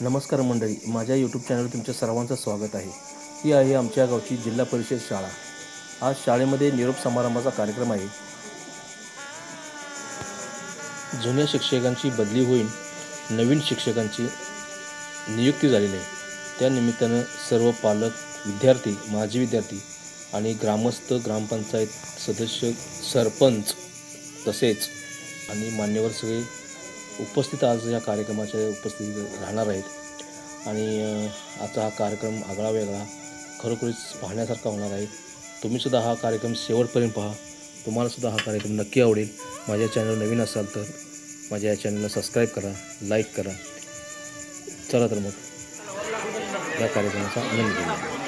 नमस्कार मंडळी माझ्या यूट्यूब चॅनलवर तुमच्या सर्वांचं स्वागत आहे. ही आहे आमच्या गावची जिल्हा परिषद शाळा. आज शाळेमध्ये निरोप समारंभाचा कार्यक्रम आहे. जुन्या शिक्षकांची बदली होईल नवीन शिक्षकांची नियुक्ती झालेली आहे. त्यानिमित्तानं सर्व पालक विद्यार्थी माजी विद्यार्थी आणि ग्रामस्थ ग्रामपंचायत सदस्य सरपंच तसेच आणि मान्यवर सगळे उपस्थित आज या कार्यक्रमाच्या उपस्थित राहणार आहेत. आणि आजचा हा कार्यक्रम आगळा वेगळा खरोखरीच पाहण्यासारखा होणार आहे. तुम्हीसुद्धा हा कार्यक्रम शेवटपर्यंत पहा. तुम्हालासुद्धा हा कार्यक्रम नक्की आवडेल. माझ्या चॅनल नवीन असाल तर माझ्या या चॅनलला सबस्क्राईब करा लाईक करा. चला तर मग या कार्यक्रमाचा आनंद घेऊया.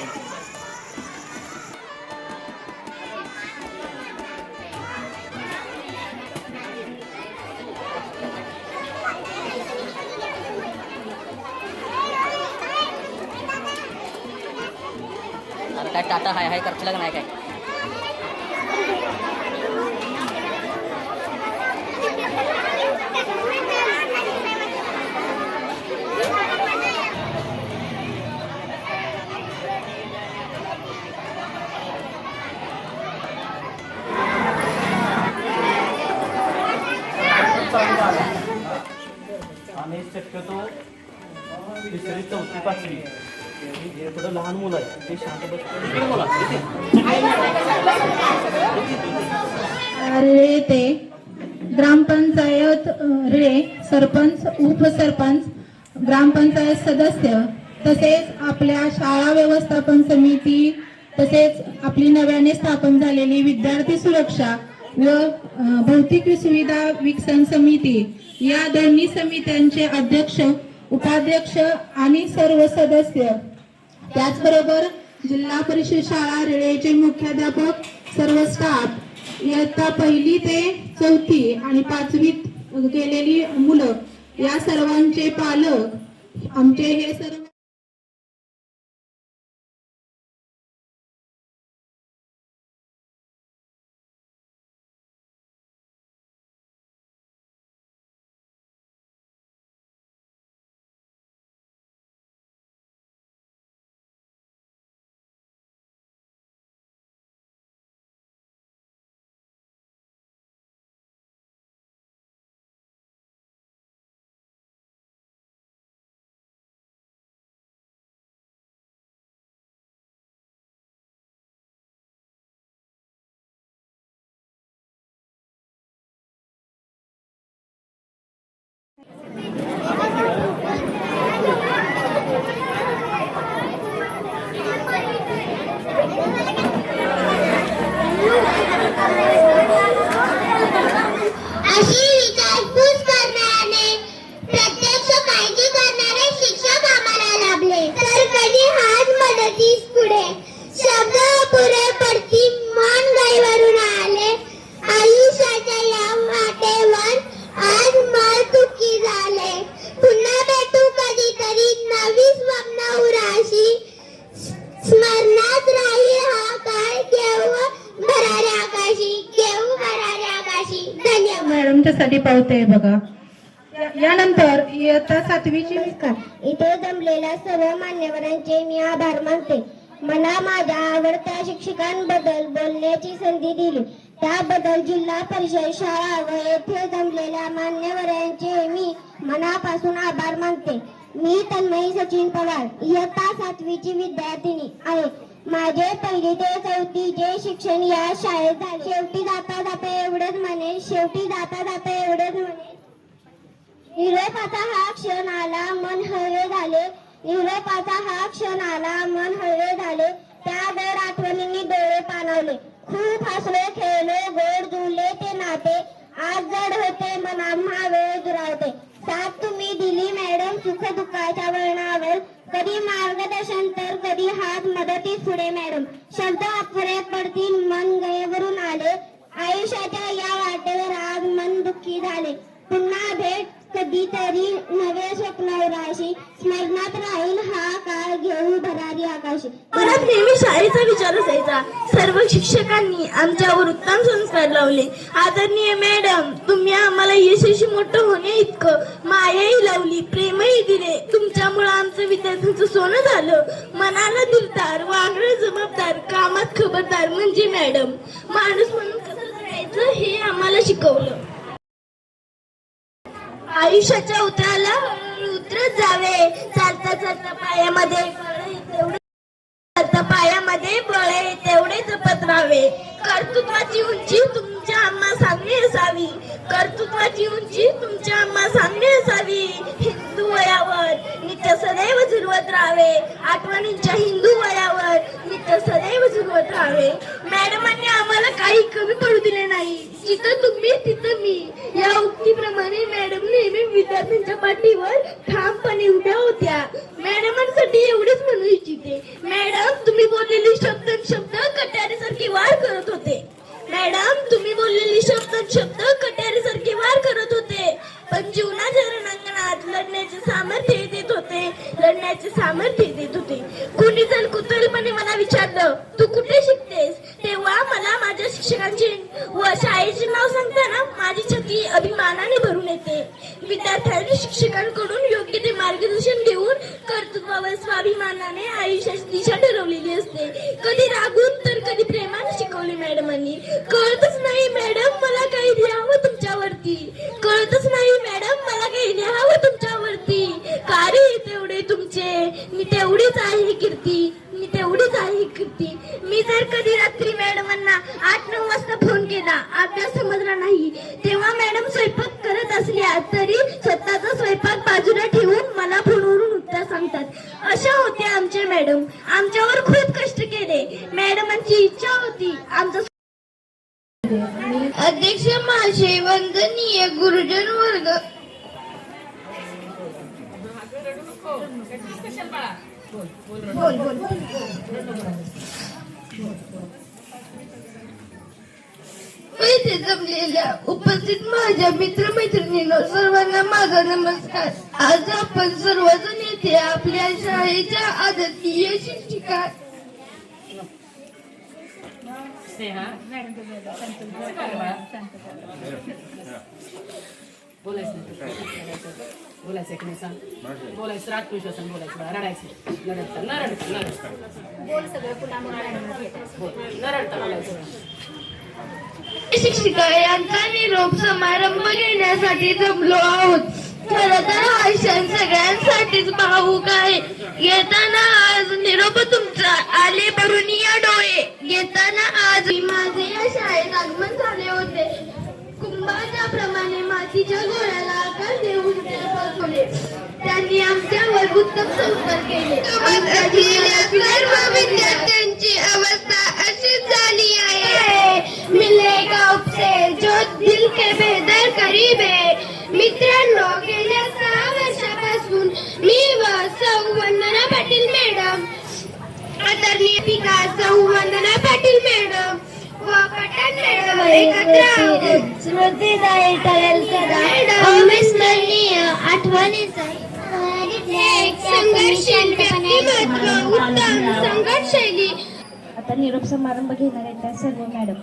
काय टाटा हाय हाय करतील का नाही काय? आणि शक्यतो तिसरी चौथी पाचवी. थोडं लहान मुलं आहे ते शांत ते ग्रामपंचायत रे सरपंच उपसरपंच ग्रामपंचायत सदस्य तसेच आपल्या शाळा व्यवस्थापन समिती तसेच आपली नव्याने स्थापन झालेली विद्यार्थी सुरक्षा व भौतिक सुविधा विकसन समिती. या दोन्ही समित्यांचे अध्यक्ष उपाध्यक्ष आणि सर्व सदस्य त्याचबरोबर जिल्हा परिषद शाळा रेळेचे मुख्याध्यापक सर्व स्टाफ इयत्ता पहिली ते चौथी आणि पाचवीत गेलेली मुलं या सर्वांचे पालक आमचे हे सर्व यानंतर इयत्ता सातवीची नमस्कार इथे जमलेल्या सर्व मान्यवरांचे मी आभार मानते. मला माझ्या आवडत्या शिक्षकांबद्दल बोलण्याची संधी दिली. त्याबद्दल जिल्हा परिषद शाळा व येथे जमलेल्या मान्यवरांचे मी मनापासून आभार मानते. मी तन्मयी सचिन पवार इयत्ता सातवीची विद्यार्थिनी आहे. माझे पहिली ते चौथी जे शिक्षण या शाळेत झाले शेवटी जाता जाता एवढंच म्हणे शेवटी जाता जाता एवढंच म्हणे. निरोपाचा हा क्षण आला मन हळवे झाले. निरोपाचा हा क्षण आला मन हळवे झाले. त्या दर आठवणींनी डोळे पाणवले. खूप हसलो खेळलो गोड जुळले ते नाते. आज जड होते मना वेळ दुरावते साथ तुम्ही दिली मॅडम सुख दुःखाच्या वळणावर. कधी मार्गदर्शन तर कधी हात मदतीस पुढे मॅडम. शब्द अपुरे पडतील मन गयेवरून आले. आयुष्याच्या या वाटेवर आज मन दुःखी झाले. पुन्हा भेट. कधीतरी नव्या स्वप्नावराशी स्मरणात राहील हा काळ घेऊ भरारी आकाशी. परत नेहमी शाळेचा विचार असायचा. सर्व शिक्षकांनी आमच्यावर उत्तम संस्कार लावले. आदरणीय मॅडम तुम्ही आम्हाला यशस्वी मोठं होणे इतकं मायाही लावली प्रेमही दिले. तुमच्यामुळे आमचं सोनं झालं. मनाला दिलदार वागणं जबाबदार कामात खबरदार म्हणजे मॅडम. माणूस म्हणून कसं करायचं हे आम्हाला शिकवलं. आयुष्याच्या उतराला उतरत जावे. चालता चालता पायामध्ये चालता पायामध्ये बळे तेवढे जपत राहावे. कर्तृत्वाची उंची तुमच्या आम्हा सांगणे असावी. कर्तृत्वाची उंची तुमच्या आम्हा सांगणे असावी. हिंदू वयावर नित्य सदैव झुलवत राहावे. आठवणींच्या हिंदू वयावर नित्य सदैव झुलवत राहावे. मॅडमांनी आम्हाला काही कमी पडू दिले नाही. जिथं तुम्ही तिथं मी. या नेहमी विद्यार्थ्यांच्या पाठीवर ठामपणे उभ्या होत्या. मॅडमांसाठी एवढेच म्हणू इच्छिते. मॅडम तुम्ही बोललेली शब्द शब्द कट्यारीसारखे वार करत होते. मॅडम तुम्ही बोललेली शब्द शब्द कट्यारीसारखे वार करत होते. पण जीवनाच्या रणांगणात लढण्याचे सामर्थ्य देत होते. लढण्याचे सामर्थ्य देत होते. कुणी जर कुतूहलपणे मला विचारलं तू कुठे शिकतेस? तेव्हा मला माझ्या शिक्षकांची व शाळेचे नाव सांगताना माझी छत्री अभिमानाने भरून येते. विद्यार्थ्यांनी शिक्षकांकडून योग्य ते मार्गदर्शन घेऊन कर्तृत्वावर स्वाभिमानाने आयुष्याची दिशा ठरवलेली असते. कधी रागून तर कधी प्रेमाने शिकवले मॅडमांनी. कळतच नाही मॅडम मला काही लिहावं तुमच्यावरती. कळतच नाही मॅडम मला काही लिहावं तुमच्यावरती. कार्य तेवढे तुमचे? मी तेवढीच आहे कीर्ती. तेवढीच आहे कीर्ती मी जर कधी रात्री मॅडमांना आठ नऊ वाजता फोन केला अभ्यास समजला नाही तेव्हा मॅडम स्वयंपाक करत असल्या तरी स्वतःचा स्वयंपाक बाजूला ठेवून मला फोनवरून उत्तर सांगतात. अशा होत्या आमच्या मॅडम. आमच्यावर खूप कष्ट केले. मॅडमांची इच्छा होती. आमचा अध्यक्ष माझे वंदनीय गुरुजन वर्ग. बोल बोल इथे जमलेल्या उपस्थित माझ्या मित्रमैत्रिणींनो सर्वांना माझा नमस्कार. आज आपण सर्वजण येथे आपल्या शाळेच्या आदरणीय शिक्षिका बोलायचं. बोलायचं की नाही सांग. बोलायचं आत्मविश्वासाने बोलायचं रडायचं. न रडता न रडता न रडता बोल न रडता बोलायचं. शिक्षिका यांचा निरोप समारंभ घेण्यासाठी जमलो आहोत. खर तर हा क्षण सगळ्यांसाठीच भावूक आहे. घेताना आज निरोप तुमचा आले भरून या डोळे. घेताना आज माझे या शाळेत आगमन झाले होते. कुंभाच्या प्रमाणे मातीच्या त्यांनी आमच्यावर उत्तम संस्कार केले. सर्व विद्यार्थ्यांची अवस्था अशीच झाली आहे. मिले गाव से जो दिल के बेदर करीब. है मित्रांनो गेल्या सहा वर्षापासून मी व सौ वंदना पाटील मॅडम आदरणीय पिका सौ वंदना पाटील मॅडम व पठाण मॅडम एकत्र आहोत. अविस्मरणीय आठवणीचा एक संघर्षशील व्यक्तिमत्व उत्तम संघर्षशैली आता निरोप समारंभ घेणार आहेत त्या सर्व मॅडम.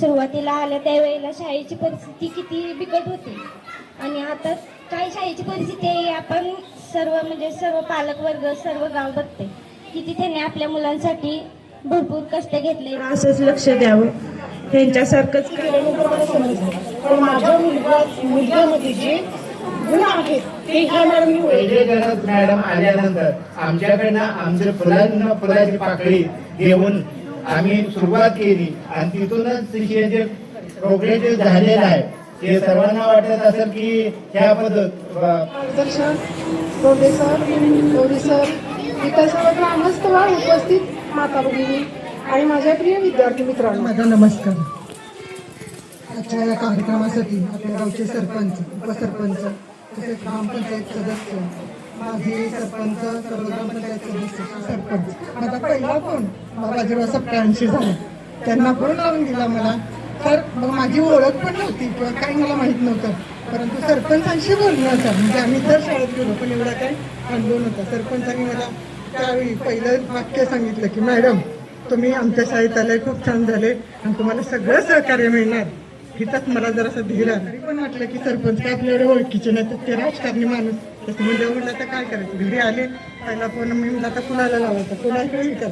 सुरुवातीला आल्या त्यावेळेला शाळेची परिस्थिती किती बिकट होती. आणि आता काय शाळेची परिस्थिती आहे आपण सर्व म्हणजे सर्व पालक वर्ग सर्व गाव बघते. किती त्यांनी आपल्या मुलांसाठी भरपूर कष्ट घेतले. असंच लक्ष द्यावं. त्यांच्यासारखंच माझ्या मुलगा जे मॅडम आल्यानंतर आमच्याकडनं आमचं फुलांना फुलाची पाकळी घेऊन आम्ही सुरुवात केली. आणि तिथूनच हे जे प्रोग्रेसिव्ह झालेलं आहे ते सर्वांना वाटत असेल की ह्या पद्धत मार्गदर्शन प्रोफेसर गौरी सर इतर सर्व ग्रामस्थ व उपस्थित माता भगिनी आणि माझ्या प्रिय विद्यार्थी मित्रांनो. माझा नमस्कार. आजच्या या कार्यक्रमासाठी आपल्या गावचे सरपंच उपसरपंच तसेच ग्रामपंचायत सदस्य माझे सरपंच सर्व ग्रामपंचायत सदस्य सरपंच. आता पहिला फोन बाबाजीराव सत्याऐंशी झाला त्यांना फोन लावून दिला मला? तर मग माझी ओळख पण नव्हती किंवा काही मला माहीत नव्हतं. परंतु सरपंचांशी बोलणं बोलण्याचा म्हणजे आम्ही तर शाळेत गेलो पण एवढा काही अनुभव नव्हता. सरपंचांनी मला त्यावेळी पहिलं वाक्य सांगितलं की मॅडम तुम्ही आमच्या शाळेत आले खूप छान झाले आणि तुम्हाला सगळं सहकार्य मिळणार. हिथंच मला जरासं धीर आला तरी पण वाटलं की सरपंच काय आपल्या एवढे ओळखीचे नाही तर ते राजकारणी माणूस. तसं म्हणजे जेव्हा म्हटलं तर काय करायचं? घरी आले पहिला फोन मी म्हटलं आता कुणाला लावायचा? कुणाला विचार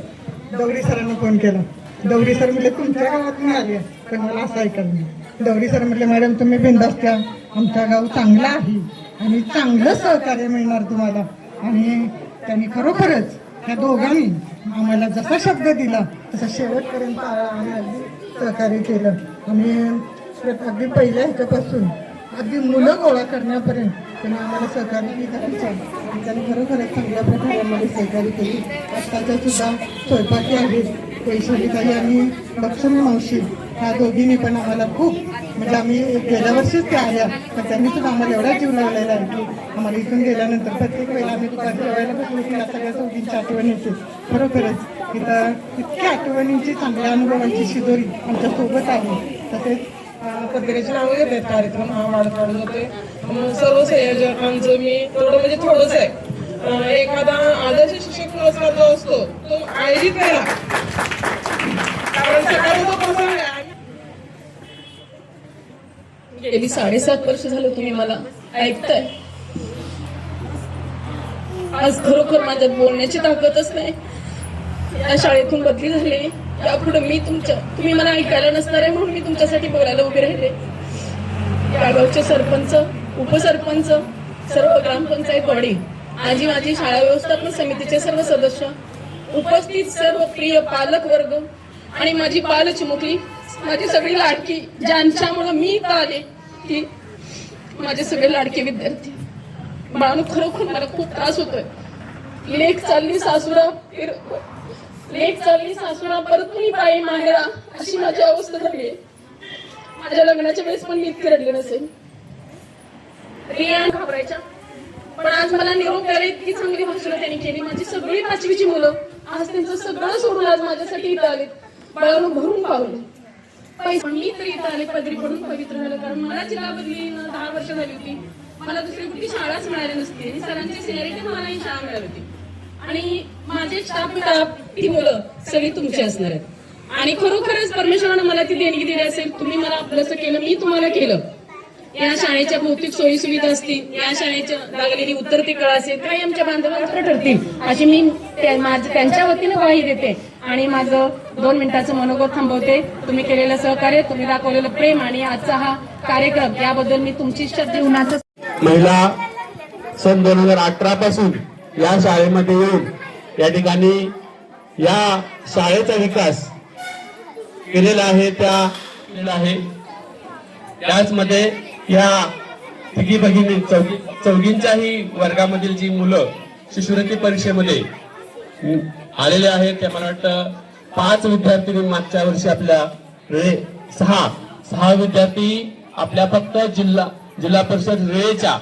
दौरी सरांना फोन केला. दौरी सर म्हटले तुमच्या गावात मी आले पण मला असं ऐकायला नाही. दौरी सर म्हटले मॅडम तुम्ही बिंदास द्या आमचा गाव चांगला आहे आणि चांगलं सहकार्य मिळणार तुम्हाला. आणि त्यांनी खरोखरच त्या दोघांनी आम्हाला जसा शब्द दिला तसा शेवटपर्यंत आम्ही सहकार्य केलं. आणि अगदी पहिल्या ह्याच्यापासून अगदी मुलं गोळा करण्यापर्यंत त्यांनी आम्हाला सहकार्य केलं आणि त्यांनी खरोखरच चांगल्या प्रकारे आम्हाला सहकार्य केली. आत्ताच्या सुद्धा स्वयंपाकी आहेत वैशालीताई आणि लक्ष्मी मावशी ह्या दोघींनी पण आम्हाला खूप म्हणजे आम्ही गेल्या वर्षीच त्या आल्या पण त्यांनी सुद्धा आम्हाला एवढा जीव लावलेला आहे की आम्हाला इथून गेल्यानंतर प्रत्येक वेळेला आम्ही दुकान जेवायला बसलो की सगळ्या दोघींची आठवण येते खरोखरच इथं इतक्या आठवणींची चांगल्या अनुभवांची शिदोरी आमच्यासोबत आहे. तसेच पत्रिकेची नावं कार्यक्रम हा वाढत होते सर्व संयोजकांचं मी थोडं म्हणजे थोडंच आहे. एखादा आदर्श शिक्षक पुरस्कार जो असतो तो आयोजित केला कारण प्रसंग गेली साडेसात वर्ष झालं तुम्ही मला ऐकताय. आज खरोखर माझ्यात बोलण्याची ताकदच नाही. या शाळेतून बदली झाली. यापुढे मी तुमच्या तुम्ही मला ऐकायला नसणार आहे म्हणून मी तुमच्यासाठी बोलायला उभे राहिले. या गावचे सरपंच उपसरपंच सर्व ग्रामपंचायत बॉडी आजी माझी शाळा व्यवस्थापन समितीचे सर्व सदस्य उपस्थित सर्व प्रिय पालक वर्ग आणि माझी बालचिमुकली माझी सगळी लाडकी ज्यांच्यामुळे मी इथं आले ती माझे सगळे लाडके विद्यार्थी. बाळू खरोखर मला खूप त्रास होतोय. लेख चालली सासुरा लेट चालली सासुरा परत तुम्ही पायी माहेरा अशी माझी अवस्था झाली. माझ्या लग्नाच्या वेळेस पण मी इतकी रडले नसेल. रिया घाबरायच्या. पण आज मला निरोप द्यायला इतकी चांगली भाषण त्यांनी केली. माझी सगळी पाचवीची मुलं आज त्यांचं सगळं सोडून आज माझ्यासाठी इथं आले बाळानं भरून पावलं पैसे मी तर इथं आले पदरी पडून पवित्र झालं. कारण मला जिल्हा बदली दहा वर्ष झाली होती. मला दुसरी कुठली शाळाच मिळाली नसती. आणि सरांची सिनियरिटी मला ही शाळा मिळाली होती. आणि माझे स्टाफ ती मुलं सगळी तुमची असणार आहेत. आणि खरोखरच परमेश्वरानं मला ती देणगी दिली असेल तुम्ही मला आपलंसं केलं मी तुम्हाला केलं. या शाळेच्या भौतिक सोयी सुविधा असतील या शाळेच्या लागलेली उतरती कळा असेल काही आमच्या बांधवांचं ठरतील. अशी मी त्यांच्या वतीनं ग्वाही देते आणि माझं दोन मिनिटाचं मनोगत थांबवते. तुम्ही केलेलं सहकार्य तुम्ही दाखवलेलं प्रेम आणि आजचा हा कार्यक्रम याबद्दल मी तुमची जीवनाचं महिला सन दोन हजार अठरा पासून या शाळेमध्ये येऊन या ठिकाणी या शाळेचा विकास केलेला आहे त्या आहे. त्याचमध्ये या तिघी भगिनी चौघी चौघींच्याही वर्गामधील जी मुलं शिष्यवृत्ती परीक्षेमध्ये आलेले आहेत त्या मला वाटतं पाच विद्यार्थी मागच्या वर्षी आपल्या रे सहा सहा विद्यार्थी आपल्या फक्त जिल्हा जिल्हा परिषद रेच्या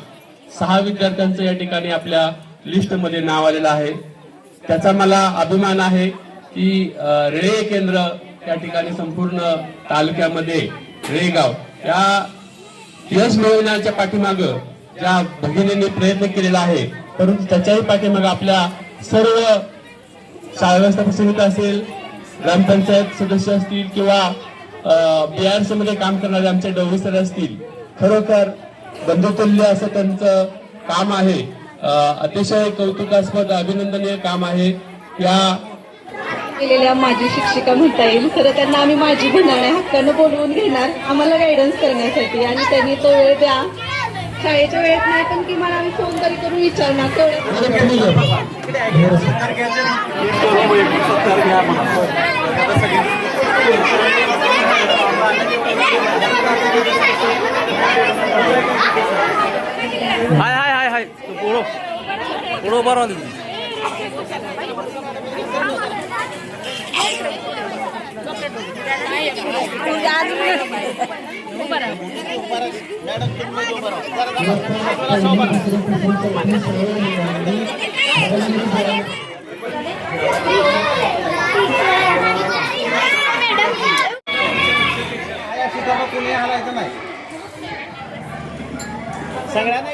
सहा विद्यार्थ्यांचं या ठिकाणी आपल्या लिस्टमध्ये नाव आलेलं आहे. त्याचा मला अभिमान आहे की रेळे केंद्र त्या ठिकाणी संपूर्ण तालुक्यामध्ये रेगाव या यश मिळवण्याच्या पाठीमाग ज्या भगिनींनी प्रयत्न केलेला आहे परंतु त्याच्याही पाठीमाग आपल्या सर्व शाळा व्यवस्थापन समिती असेल ग्रामपंचायत सदस्य असतील किंवा बीआरसी मध्ये काम करणारे आमचे डवरी सर असतील खरोखर बंधुतुल्य असं त्यांचं काम आहे. अतिशय कौतुकास्पद अभिनंदनीय काम आहे. या केलेल्या माझी शिक्षिका म्हणता येईल. खरं त्यांना आम्ही माझी घेणार आहे हक्कानं बोलवून घेणार आम्हाला गायडन्स करण्यासाठी. आणि त्यांनी तो वेळ द्या. शाळेच्या वेळेत नाही पण की मला आम्ही फोन तरी करून विचारणार. तेवढं हाय हाय हाय हाय पुढं पुढं उभा राहून दे नाही. सगळ्यांना